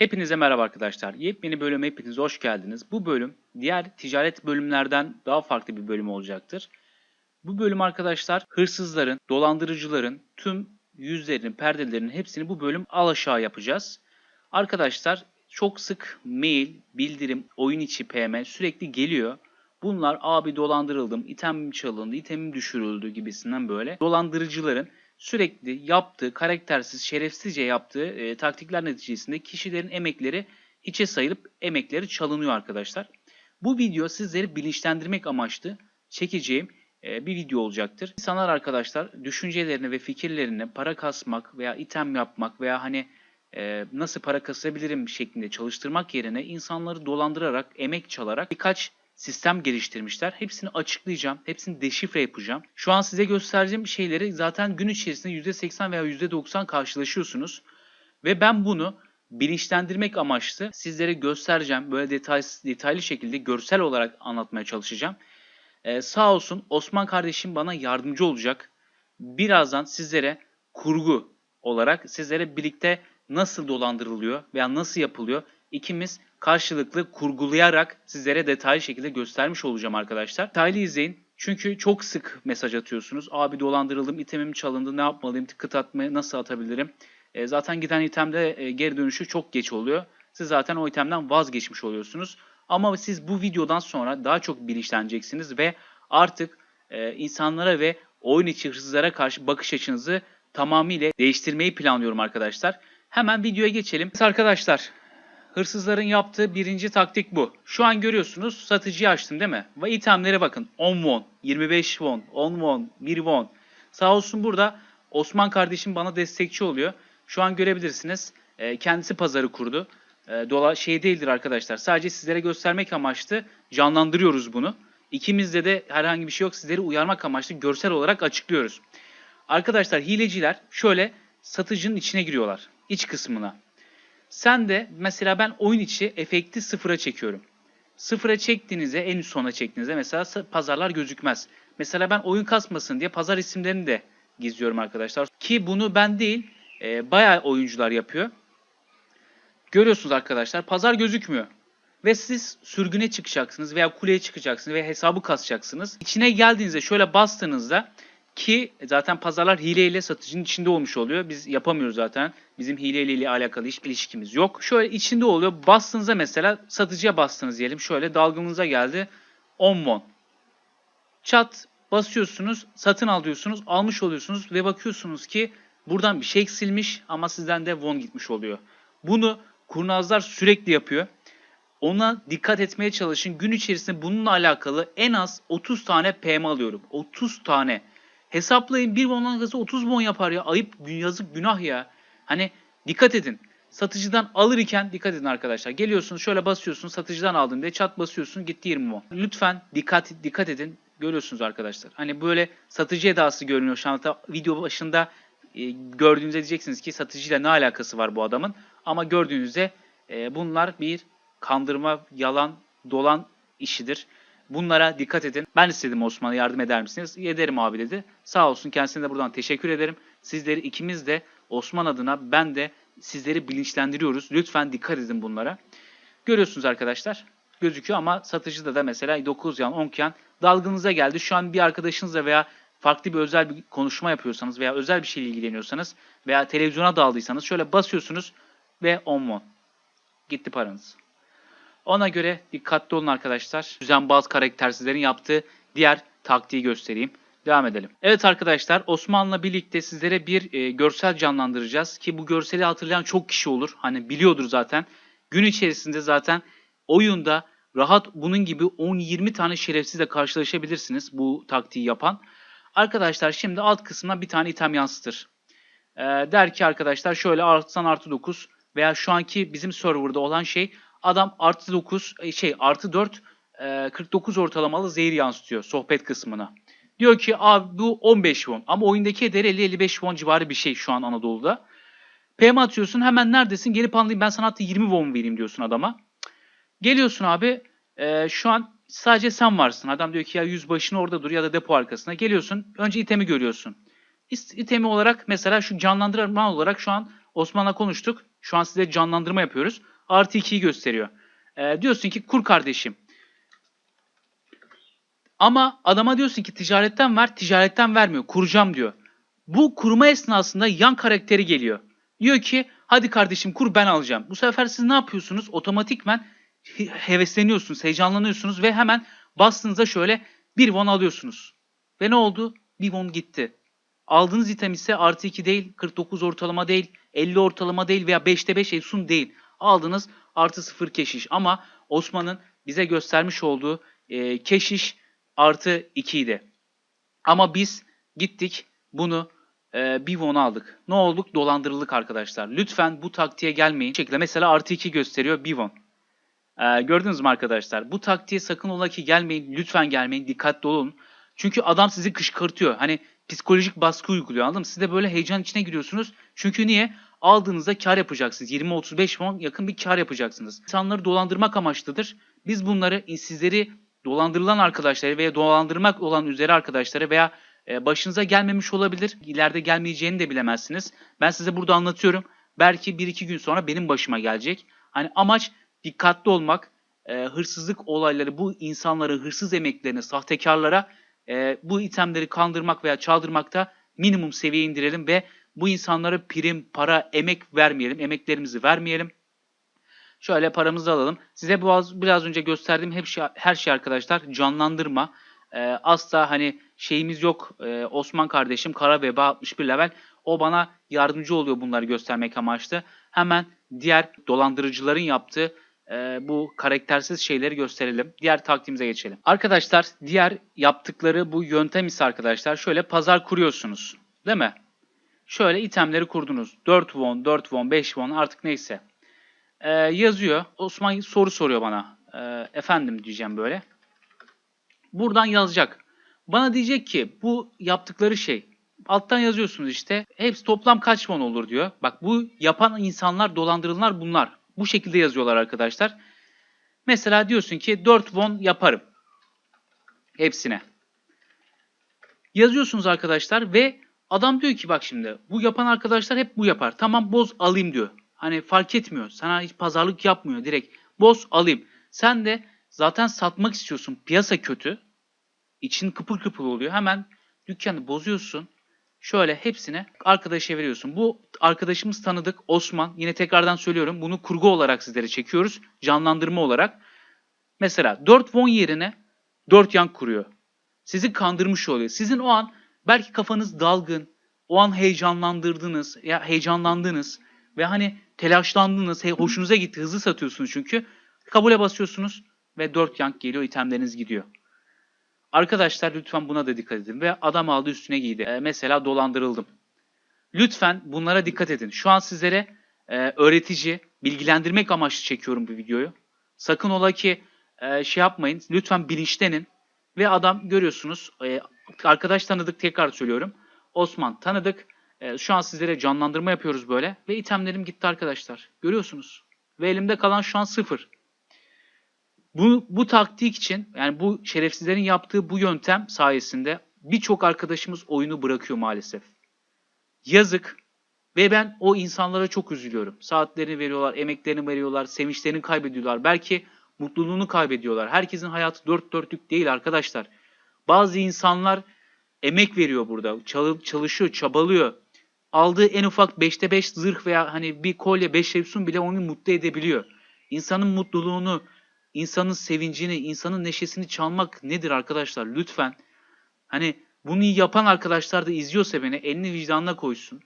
Hepinize merhaba arkadaşlar. Yepyeni bölüme hepiniz hoş geldiniz. Bu bölüm diğer ticaret bölümlerden daha farklı bir bölüm olacaktır. Bu bölüm arkadaşlar hırsızların, dolandırıcıların tüm yüzlerini, perdelerinin hepsini bu bölüm alaşağı yapacağız. Arkadaşlar çok sık mail, bildirim, oyun içi PM sürekli geliyor. Bunlar abi dolandırıldım, itemim çalındı, itemim düşürüldü gibisinden böyle dolandırıcıların sürekli yaptığı, karaktersiz, şerefsizce yaptığı e, taktikler neticesinde kişilerin emekleri hiçe sayılıp emekleri çalınıyor arkadaşlar. Bu video sizleri bilinçlendirmek amaçlı çekeceğim e, bir video olacaktır. İnsanlar arkadaşlar düşüncelerini ve fikirlerini para kasmak veya item yapmak veya hani e, nasıl para kasabilirim şeklinde çalıştırmak yerine insanları dolandırarak, emek çalarak birkaç sistem geliştirmişler. Hepsini açıklayacağım. Hepsini deşifre yapacağım. Şu an size göstereceğim şeyleri zaten gün içerisinde %80 veya %90 karşılaşıyorsunuz. Ve ben bunu bilinçlendirmek amaçlı sizlere göstereceğim. Böyle detay, detaylı şekilde görsel olarak anlatmaya çalışacağım. Ee, sağ olsun Osman kardeşim bana yardımcı olacak. Birazdan sizlere kurgu olarak sizlere birlikte nasıl dolandırılıyor veya nasıl yapılıyor ikimiz karşılıklı kurgulayarak sizlere detaylı şekilde göstermiş olacağım arkadaşlar. Detaylı izleyin. Çünkü çok sık mesaj atıyorsunuz. Abi dolandırıldım, itemim çalındı, ne yapmalıyım, tıkıt atmayı nasıl atabilirim? E, zaten giden itemde e, geri dönüşü çok geç oluyor. Siz zaten o itemden vazgeçmiş oluyorsunuz. Ama siz bu videodan sonra daha çok bilinçleneceksiniz ve artık e, insanlara ve oyun içi hırsızlara karşı bakış açınızı tamamıyla değiştirmeyi planlıyorum arkadaşlar. Hemen videoya geçelim. Arkadaşlar Hırsızların yaptığı birinci taktik bu. Şu an görüyorsunuz satıcıyı açtım değil mi? Ve itemlere bakın. 10 won, 25 won, 10 won, 1 won. Sağ olsun burada Osman kardeşim bana destekçi oluyor. Şu an görebilirsiniz. E, kendisi pazarı kurdu. E, dola şey değildir arkadaşlar. Sadece sizlere göstermek amaçlı canlandırıyoruz bunu. İkimizde de herhangi bir şey yok. Sizleri uyarmak amaçlı görsel olarak açıklıyoruz. Arkadaşlar hileciler şöyle satıcının içine giriyorlar. iç kısmına. Sen de mesela ben oyun içi efekti sıfıra çekiyorum. Sıfıra çektiğinizde en sona çektiğinizde mesela pazarlar gözükmez. Mesela ben oyun kasmasın diye pazar isimlerini de gizliyorum arkadaşlar. Ki bunu ben değil e, bayağı oyuncular yapıyor. Görüyorsunuz arkadaşlar pazar gözükmüyor. Ve siz sürgüne çıkacaksınız veya kuleye çıkacaksınız veya hesabı kasacaksınız. İçine geldiğinizde şöyle bastığınızda ki zaten pazarlar hileyle satıcının içinde olmuş oluyor. Biz yapamıyoruz zaten. Bizim hileyle alakalı hiçbir ilişkimiz yok. Şöyle içinde oluyor. Bastığınızda mesela satıcıya bastınız diyelim. Şöyle dalgınıza geldi 10 won. Çat basıyorsunuz, satın alıyorsunuz, almış oluyorsunuz ve bakıyorsunuz ki buradan bir şey eksilmiş ama sizden de won gitmiş oluyor. Bunu kurnazlar sürekli yapıyor. Ona dikkat etmeye çalışın. Gün içerisinde bununla alakalı en az 30 tane PM alıyorum. 30 tane. Hesaplayın bir won gazı 30 won yapar ya. Ayıp, yazık, günah ya. Hani dikkat edin. Satıcıdan alırken dikkat edin arkadaşlar. Geliyorsunuz şöyle basıyorsunuz satıcıdan aldım diye çat basıyorsun gitti 20 won. Lütfen dikkat dikkat edin. Görüyorsunuz arkadaşlar. Hani böyle satıcı edası görünüyor şu anda. Video başında e, gördüğünüzde diyeceksiniz ki satıcıyla ne alakası var bu adamın. Ama gördüğünüzde e, bunlar bir kandırma, yalan, dolan işidir. Bunlara dikkat edin. Ben istedim Osman'a yardım eder misiniz? Ederim abi dedi. Sağ olsun kendisine de buradan teşekkür ederim. Sizleri ikimiz de Osman adına ben de sizleri bilinçlendiriyoruz. Lütfen dikkat edin bunlara. Görüyorsunuz arkadaşlar. Gözüküyor ama satıcıda da mesela 9 yan 10 yan dalgınıza geldi. Şu an bir arkadaşınızla veya farklı bir özel bir konuşma yapıyorsanız veya özel bir şeyle ilgileniyorsanız veya televizyona daldıysanız şöyle basıyorsunuz ve 10 won. Gitti paranız. Ona göre dikkatli olun arkadaşlar. Düzenbaz karaktersizlerin yaptığı diğer taktiği göstereyim. Devam edelim. Evet arkadaşlar Osman'la birlikte sizlere bir e, görsel canlandıracağız. Ki bu görseli hatırlayan çok kişi olur. Hani biliyordur zaten. Gün içerisinde zaten oyunda rahat bunun gibi 10-20 tane şerefsizle karşılaşabilirsiniz bu taktiği yapan. Arkadaşlar şimdi alt kısmına bir tane item yansıtır. E, der ki arkadaşlar şöyle artsan artı 9 veya şu anki bizim serverda olan şey adam artı 9 e, şey artı 4 e, 49 ortalamalı zehir yansıtıyor sohbet kısmına. Diyor ki abi bu 15 won ama oyundaki ederi 50-55 won civarı bir şey şu an Anadolu'da. PM atıyorsun hemen neredesin geri panlayayım ben sana hatta 20 won vereyim diyorsun adama. Geliyorsun abi e, şu an sadece sen varsın. Adam diyor ki ya yüzbaşını orada dur ya da depo arkasına. Geliyorsun önce itemi görüyorsun. İtemi olarak mesela şu canlandırma olarak şu an Osman'la konuştuk. Şu an size canlandırma yapıyoruz. Artı 2'yi gösteriyor. Ee, diyorsun ki kur kardeşim. Ama adama diyorsun ki ticaretten ver, ticaretten vermiyor. Kuracağım diyor. Bu kurma esnasında yan karakteri geliyor. Diyor ki hadi kardeşim kur ben alacağım. Bu sefer siz ne yapıyorsunuz? Otomatikmen he- hevesleniyorsunuz, heyecanlanıyorsunuz ve hemen bastığınızda şöyle bir won alıyorsunuz. Ve ne oldu? Bir won gitti. Aldığınız item ise artı 2 değil, 49 ortalama değil, 50 ortalama değil veya 5'te 5 efsun değil. Aldınız artı 0 keşiş. Ama Osman'ın bize göstermiş olduğu e, keşiş artı 2 idi. Ama biz gittik bunu e, bir won aldık. Ne olduk? Dolandırıldık arkadaşlar. Lütfen bu taktiğe gelmeyin. Şekilde mesela artı 2 gösteriyor bir won. E, gördünüz mü arkadaşlar? Bu taktiğe sakın ola ki gelmeyin. Lütfen gelmeyin. Dikkatli olun. Çünkü adam sizi kışkırtıyor. Hani psikolojik baskı uyguluyor anladın mı? Siz de böyle heyecan içine giriyorsunuz. Çünkü niye? Aldığınızda kar yapacaksınız. 20-35 won yakın bir kar yapacaksınız. İnsanları dolandırmak amaçlıdır. Biz bunları sizleri dolandırılan arkadaşlara veya dolandırmak olan üzere arkadaşlara veya e, başınıza gelmemiş olabilir. İleride gelmeyeceğini de bilemezsiniz. Ben size burada anlatıyorum. Belki 1-2 gün sonra benim başıma gelecek. Hani amaç dikkatli olmak, e, hırsızlık olayları, bu insanları, hırsız emeklerine, sahtekarlara e, bu itemleri kandırmak veya çaldırmakta minimum seviye indirelim ve bu insanlara prim, para, emek vermeyelim, emeklerimizi vermeyelim. Şöyle paramızı alalım. Size biraz, biraz önce gösterdiğim hep şey, her şey arkadaşlar canlandırma. Ee, asla hani şeyimiz yok. Ee, Osman kardeşim kara veba 61 level. O bana yardımcı oluyor bunları göstermek amaçlı. Hemen diğer dolandırıcıların yaptığı e, bu karaktersiz şeyleri gösterelim. Diğer taktiğimize geçelim. Arkadaşlar diğer yaptıkları bu yöntem ise arkadaşlar şöyle pazar kuruyorsunuz. Değil mi? Şöyle itemleri kurdunuz. 4 won, 4 won, 5 won artık neyse. Ee, yazıyor. Osman soru soruyor bana. Ee, efendim diyeceğim böyle. Buradan yazacak. Bana diyecek ki bu yaptıkları şey. Alttan yazıyorsunuz işte. Hepsi toplam kaç won olur diyor. Bak bu yapan insanlar, dolandırılanlar bunlar. Bu şekilde yazıyorlar arkadaşlar. Mesela diyorsun ki 4 won yaparım. Hepsine. Yazıyorsunuz arkadaşlar ve adam diyor ki bak şimdi bu yapan arkadaşlar hep bu yapar. Tamam boz alayım diyor. Hani fark etmiyor. Sana hiç pazarlık yapmıyor. Direkt boz alayım. Sen de zaten satmak istiyorsun. Piyasa kötü. İçin kıpır kıpır oluyor. Hemen dükkanı bozuyorsun. Şöyle hepsine arkadaşa veriyorsun. Bu arkadaşımız tanıdık Osman. Yine tekrardan söylüyorum. Bunu kurgu olarak sizlere çekiyoruz. Canlandırma olarak. Mesela 4 won yerine 4 yan kuruyor. Sizi kandırmış oluyor. Sizin o an belki kafanız dalgın. O an heyecanlandırdınız. Ya heyecanlandınız. Ve hani telaşlandınız. Hoşunuza gitti. Hızlı satıyorsunuz çünkü. Kabule basıyorsunuz. Ve 4 yank geliyor. itemleriniz gidiyor. Arkadaşlar lütfen buna da dikkat edin. Ve adam aldı üstüne giydi. Ee, mesela dolandırıldım. Lütfen bunlara dikkat edin. Şu an sizlere e, öğretici, bilgilendirmek amaçlı çekiyorum bu videoyu. Sakın ola ki e, şey yapmayın. Lütfen bilinçlenin. Ve adam görüyorsunuz. E, arkadaş tanıdık tekrar söylüyorum. Osman tanıdık. E, şu an sizlere canlandırma yapıyoruz böyle. Ve itemlerim gitti arkadaşlar. Görüyorsunuz. Ve elimde kalan şu an sıfır. Bu, bu taktik için yani bu şerefsizlerin yaptığı bu yöntem sayesinde birçok arkadaşımız oyunu bırakıyor maalesef. Yazık. Ve ben o insanlara çok üzülüyorum. Saatlerini veriyorlar, emeklerini veriyorlar, sevinçlerini kaybediyorlar. Belki mutluluğunu kaybediyorlar. Herkesin hayatı dört dörtlük değil arkadaşlar. Bazı insanlar emek veriyor burada. Çal- çalışıyor, çabalıyor. Aldığı en ufak 5'te 5 zırh veya hani bir kolye 5 efsun bile onu mutlu edebiliyor. İnsanın mutluluğunu, insanın sevincini, insanın neşesini çalmak nedir arkadaşlar? Lütfen. Hani bunu yapan arkadaşlar da izliyorsa beni elini vicdanına koysun.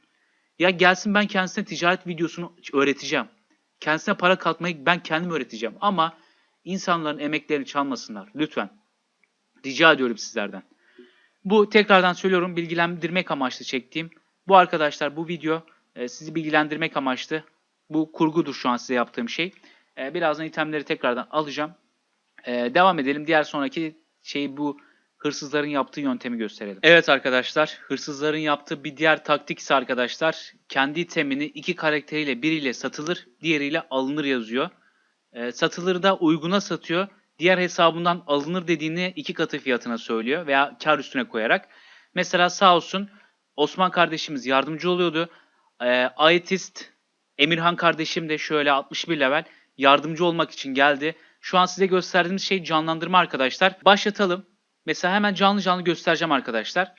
Ya gelsin ben kendisine ticaret videosunu öğreteceğim. Kendisine para katmayı ben kendim öğreteceğim. Ama insanların emeklerini çalmasınlar. Lütfen. Rica ediyorum sizlerden. Bu tekrardan söylüyorum bilgilendirmek amaçlı çektiğim. Bu arkadaşlar bu video e, sizi bilgilendirmek amaçlı. Bu kurgudur şu an size yaptığım şey. E, birazdan itemleri tekrardan alacağım. E, devam edelim. Diğer sonraki şey bu hırsızların yaptığı yöntemi gösterelim. Evet arkadaşlar hırsızların yaptığı bir diğer taktik ise arkadaşlar kendi itemini iki karakteriyle biriyle satılır diğeriyle alınır yazıyor. Satılır da uyguna satıyor. Diğer hesabından alınır dediğini iki katı fiyatına söylüyor veya kar üstüne koyarak. Mesela sağ olsun Osman kardeşimiz yardımcı oluyordu. E, Aetist Emirhan kardeşim de şöyle 61 level yardımcı olmak için geldi. Şu an size gösterdiğimiz şey canlandırma arkadaşlar. Başlatalım. Mesela hemen canlı canlı göstereceğim arkadaşlar.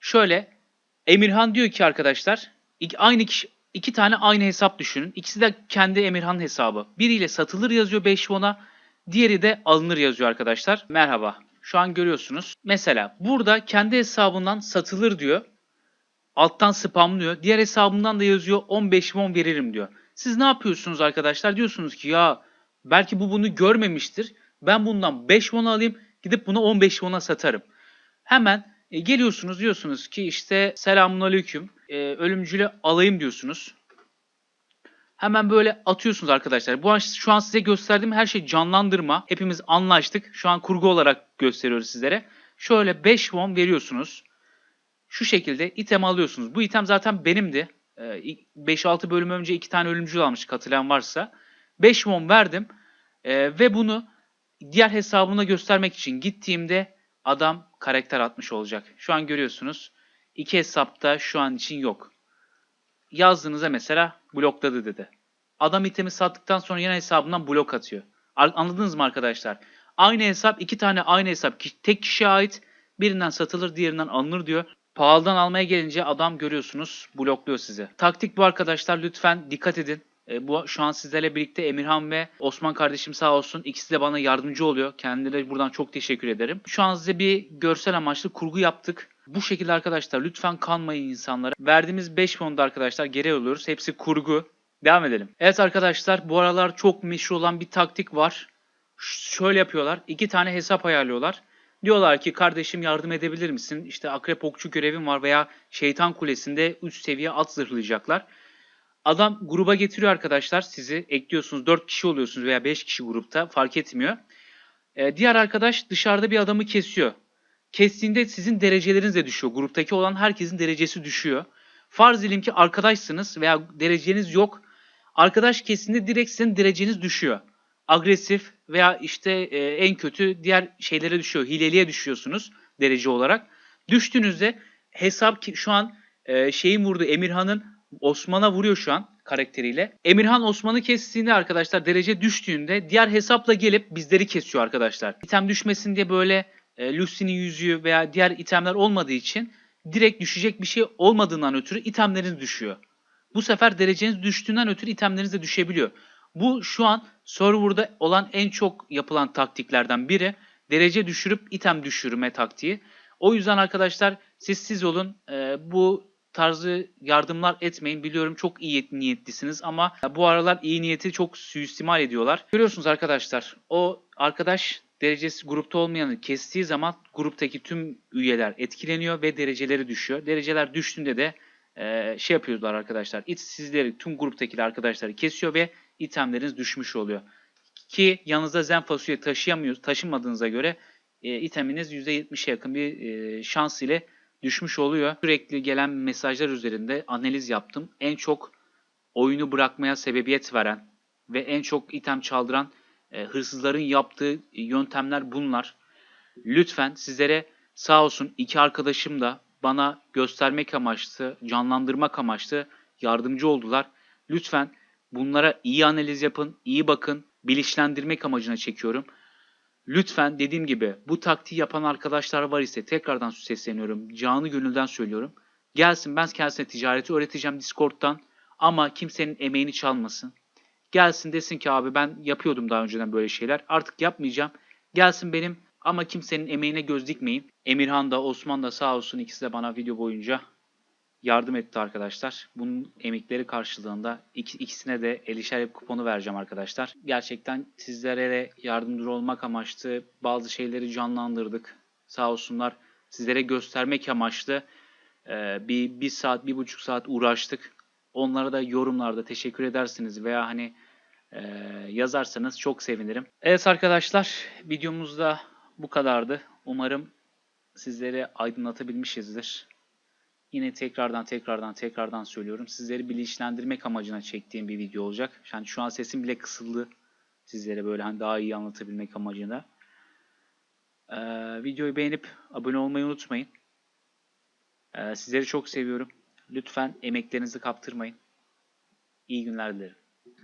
Şöyle Emirhan diyor ki arkadaşlar aynı kişi iki tane aynı hesap düşünün. İkisi de kendi Emirhan hesabı. Biriyle satılır yazıyor 5 won'a. Diğeri de alınır yazıyor arkadaşlar. Merhaba. Şu an görüyorsunuz. Mesela burada kendi hesabından satılır diyor. Alttan spamlıyor. Diğer hesabından da yazıyor 15 won veririm diyor. Siz ne yapıyorsunuz arkadaşlar? Diyorsunuz ki ya belki bu bunu görmemiştir. Ben bundan 5 won alayım. Gidip bunu 15 won'a satarım. Hemen e, geliyorsunuz diyorsunuz ki işte selamun aleyküm e, ölümcülü alayım diyorsunuz. Hemen böyle atıyorsunuz arkadaşlar. Bu an, şu an size gösterdiğim her şey canlandırma. Hepimiz anlaştık. Şu an kurgu olarak gösteriyoruz sizlere. Şöyle 5 won veriyorsunuz. Şu şekilde item alıyorsunuz. Bu item zaten benimdi. E, 5-6 bölüm önce 2 tane ölümcül almıştık hatırlayan varsa. 5 won verdim. E, ve bunu diğer hesabına göstermek için gittiğimde adam karakter atmış olacak. Şu an görüyorsunuz. İki hesapta şu an için yok. Yazdığınızda mesela blokladı dedi. Adam itemi sattıktan sonra yine hesabından blok atıyor. Anladınız mı arkadaşlar? Aynı hesap iki tane aynı hesap tek kişiye ait. Birinden satılır diğerinden alınır diyor. Pahalıdan almaya gelince adam görüyorsunuz blokluyor sizi. Taktik bu arkadaşlar lütfen dikkat edin. E, bu şu an sizlerle birlikte Emirhan ve Osman kardeşim sağ olsun. İkisi de bana yardımcı oluyor. Kendilerine buradan çok teşekkür ederim. Şu an size bir görsel amaçlı kurgu yaptık. Bu şekilde arkadaşlar lütfen kanmayın insanlara. Verdiğimiz 5 fonda arkadaşlar geri alıyoruz. Hepsi kurgu. Devam edelim. Evet arkadaşlar bu aralar çok meşhur olan bir taktik var. Şöyle yapıyorlar. iki tane hesap ayarlıyorlar. Diyorlar ki kardeşim yardım edebilir misin? İşte akrep okçu görevim var veya şeytan kulesinde 3 seviye at zırhlayacaklar. Adam gruba getiriyor arkadaşlar sizi. Ekliyorsunuz 4 kişi oluyorsunuz veya 5 kişi grupta fark etmiyor. Ee, diğer arkadaş dışarıda bir adamı kesiyor. Kestiğinde sizin dereceleriniz de düşüyor. Gruptaki olan herkesin derecesi düşüyor. Farz edelim ki arkadaşsınız veya dereceniz yok. Arkadaş kestiğinde direkt sizin dereceniz düşüyor. Agresif veya işte e, en kötü diğer şeylere düşüyor. Hileliye düşüyorsunuz derece olarak. Düştüğünüzde hesap ki şu an e, şeyin vurdu Emirhan'ın Osman'a vuruyor şu an karakteriyle. Emirhan Osman'ı kestiğinde arkadaşlar derece düştüğünde diğer hesapla gelip bizleri kesiyor arkadaşlar. İtem düşmesin diye böyle e, Lucy'nin yüzüğü veya diğer itemler olmadığı için direkt düşecek bir şey olmadığından ötürü itemleriniz düşüyor. Bu sefer dereceniz düştüğünden ötürü itemleriniz de düşebiliyor. Bu şu an serverda olan en çok yapılan taktiklerden biri. Derece düşürüp item düşürme taktiği. O yüzden arkadaşlar siz siz olun. E, bu tarzı yardımlar etmeyin. Biliyorum çok iyi niyetlisiniz ama bu aralar iyi niyeti çok suistimal ediyorlar. Görüyorsunuz arkadaşlar o arkadaş derecesi grupta olmayanı kestiği zaman gruptaki tüm üyeler etkileniyor ve dereceleri düşüyor. Dereceler düştüğünde de e, şey yapıyorlar arkadaşlar. İç sizleri tüm gruptaki arkadaşları kesiyor ve itemleriniz düşmüş oluyor. Ki yanınızda zen fasulye taşıyamıyor, taşımadığınıza göre e, iteminiz %70'e yakın bir e, şans ile düşmüş oluyor. Sürekli gelen mesajlar üzerinde analiz yaptım. En çok oyunu bırakmaya sebebiyet veren ve en çok item çaldıran e, hırsızların yaptığı yöntemler bunlar. Lütfen sizlere sağ olsun iki arkadaşım da bana göstermek amaçlı, canlandırmak amaçlı yardımcı oldular. Lütfen bunlara iyi analiz yapın, iyi bakın. Bilinçlendirmek amacına çekiyorum. Lütfen dediğim gibi bu taktiği yapan arkadaşlar var ise tekrardan sesleniyorum. Canı gönülden söylüyorum. Gelsin ben kendisine ticareti öğreteceğim Discord'dan ama kimsenin emeğini çalmasın. Gelsin desin ki abi ben yapıyordum daha önceden böyle şeyler. Artık yapmayacağım. Gelsin benim ama kimsenin emeğine göz dikmeyin. Emirhan da Osman da sağ olsun ikisi de bana video boyunca yardım etti arkadaşlar. Bunun emekleri karşılığında iki, ikisine de elişer kuponu vereceğim arkadaşlar. Gerçekten sizlere de yardımcı olmak amaçlı bazı şeyleri canlandırdık. Sağ olsunlar sizlere göstermek amaçlı e, bir, bir saat, bir buçuk saat uğraştık. Onlara da yorumlarda teşekkür edersiniz veya hani e, yazarsanız çok sevinirim. Evet arkadaşlar videomuzda bu kadardı. Umarım sizleri aydınlatabilmişizdir. Yine tekrardan tekrardan tekrardan söylüyorum. Sizleri bilinçlendirmek amacına çektiğim bir video olacak. Yani şu an sesim bile kısıldı. Sizlere böyle hani daha iyi anlatabilmek amacına. Ee, videoyu beğenip abone olmayı unutmayın. Ee, sizleri çok seviyorum. Lütfen emeklerinizi kaptırmayın. İyi günler dilerim.